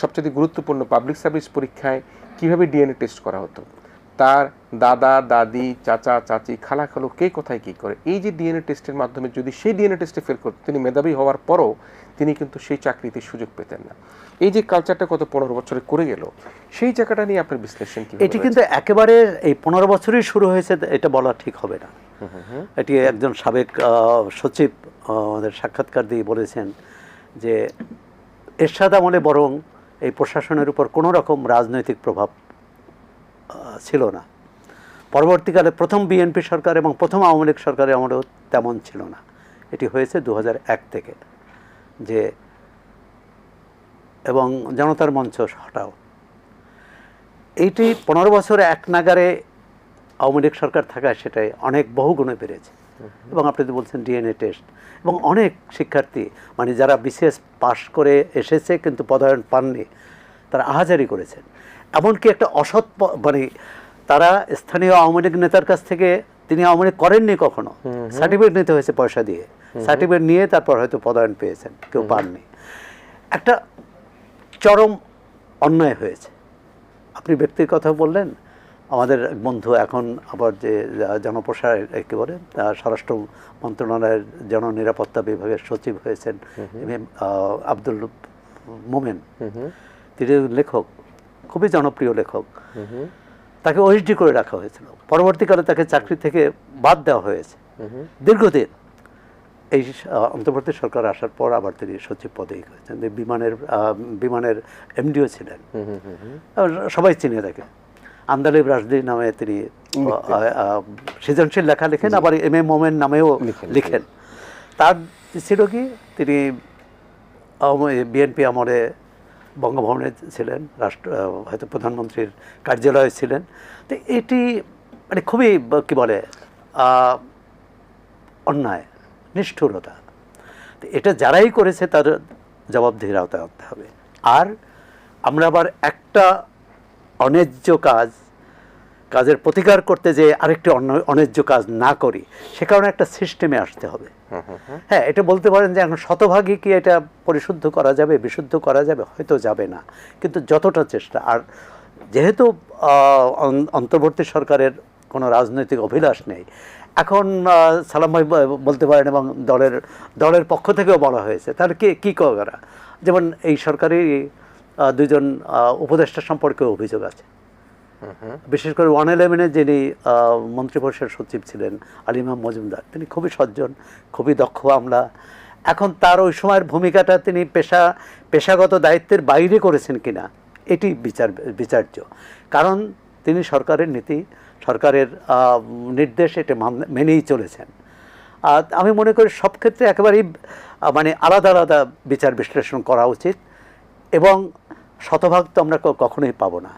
সবচেয়ে গুরুত্বপূর্ণ public service পরীক্ষায় কীভাবে ডিএনএ টেস্ট করা হতো? তার দাদা দাদি চাচা চাচি খালা খালু কে কোথায় কি করে? এই যে ডিএনএ টেস্টের মাধ্যমে যদি সেই ডিএনএ টেস্টে ফেল করতেন তিনি মেধাবী হওয়ার পরও তিনি কিন্তু সেই চাকরিতে সুযোগ পেতেন না। এই যে কালচারটা কত পনেরো বছরে করে গেল সেই জায়গাটা নিয়ে আপনার বিশ্লেষণ কি এটি কিন্তু একেবারে এই পনেরো বছরই শুরু হয়েছে এটা বলা ঠিক হবে না। এটি একজন সাবেক সচিব আমাদের সাক্ষাৎকার দিয়ে বলেছেন যে এরশাদ আমলে বরং এই প্রশাসনের উপর কোনো রকম রাজনৈতিক প্রভাব ছিল না। পরবর্তীকালে প্রথম বিএনপি সরকার এবং প্রথম আওয়ামী লীগ সরকারের আমলেও তেমন ছিল না। এটি হয়েছে দু থেকে যে এবং জনতার মঞ্চ হটাও। এইটি পনেরো বছর এক নাগারে আওয়ামী লীগ সরকার থাকায় সেটাই অনেক বহু গুণে বেড়েছে। এবং আপনি তো বলছেন ডিএনএ টেস্ট। এবং অনেক শিক্ষার্থী মানে যারা বিশেষ পাশ করে এসেছে কিন্তু পদায়ন পাননি তারা আহাজারি করেছেন। এমনকি একটা অসৎ মানে তারা স্থানীয় আওয়ামী লীগ নেতার কাছ থেকে তিনি আওয়ামী লীগ করেননি কখনো সার্টিফিকেট নিতে হয়েছে পয়সা দিয়ে। সার্টিফিকেট নিয়ে তারপর হয়তো পদায়ন পেয়েছেন কেউ পাননি। একটা চরম অন্যায় হয়েছে। আপনি ব্যক্তির কথা বললেন আমাদের বন্ধু এখন আবার যে জনপ্রসার কী বলে স্বরাষ্ট্র মন্ত্রণালয়ের জননিরাপত্তা বিভাগের সচিব হয়েছেন M M, ah, Abdul Momen. তিনি লেখক খুবই জনপ্রিয় লেখক। তাকে ওএসডি করে রাখা হয়েছিল। পরবর্তীকালে তাকে চাকরি থেকে বাদ দেওয়া হয়েছে। দীর্ঘদিন এই অন্তর্বর্তী সরকার আসার পর আবার তিনি সচিব পদেই হয়েছেন। বিমানের বিমানের এমডিও ছিলেন। সবাই চিনে তাকে। আন্দালিব রাজদি নামে তিনি সৃজনশীল লেখা লেখেন আবার এম এ মোমেন নামেও লিখেন, লিখেন। তার ছিল কি তিনি বিএনপি আমলে বঙ্গভবনে ছিলেন রাষ্ট্র হয়তো প্রধানমন্ত্রীর কার্যালয়ে ছিলেন। তো এটি মানে খুবই কী বলে অন্যায় নিষ্ঠুরতা। তো এটা যারাই করেছে তার জবাবদিহির আওতায় আনতে হবে। আর আমরা আবার একটা অন্যায্য কাজ কাজের প্রতিকার করতে যে আরেকটি অন্য অন্যায্য কাজ না করি সে কারণে একটা সিস্টেমে আসতে হবে। হ্যাঁ এটা বলতে পারেন যে এখন শতভাগই কি এটা পরিশুদ্ধ করা যাবে বিশুদ্ধ করা যাবে? হয়তো যাবে না। কিন্তু যতটা চেষ্টা আর যেহেতু অন্তর্বর্তী সরকারের কোনো রাজনৈতিক অভিলাষ নেই এখন সালাম ভাই বলতে পারেন এবং দলের দলের পক্ষ থেকেও বলা হয়েছে তাহলে কে কী করা? যেমন এই সরকারি দুজন উপদেষ্টা সম্পর্কে অভিযোগ আছে। বিশেষ করে ওয়ান ইলেভেনের যিনি আহ, মন্ত্রিপরিষদের সচিব ছিলেন আলিমাম মজুমদার তিনি খুবই সজ্জন খুবই দক্ষ আমলা এখন তার ওই সময়ের ভূমিকাটা তিনি পেশা পেশাগত দায়িত্বের বাইরে করেছেন কিনা এটি বিচার বিচার্য। কারণ তিনি সরকারের নীতি সরকারের নির্দেশ এটা মান- মেনেই চলেছেন। আর আমি মনে করি সব ক্ষেত্রে একেবারেই মানে আলাদা আলাদা বিচার বিশ্লেষণ করা উচিত এবং শতভাগ তো আমরা কখনোই পাবো না।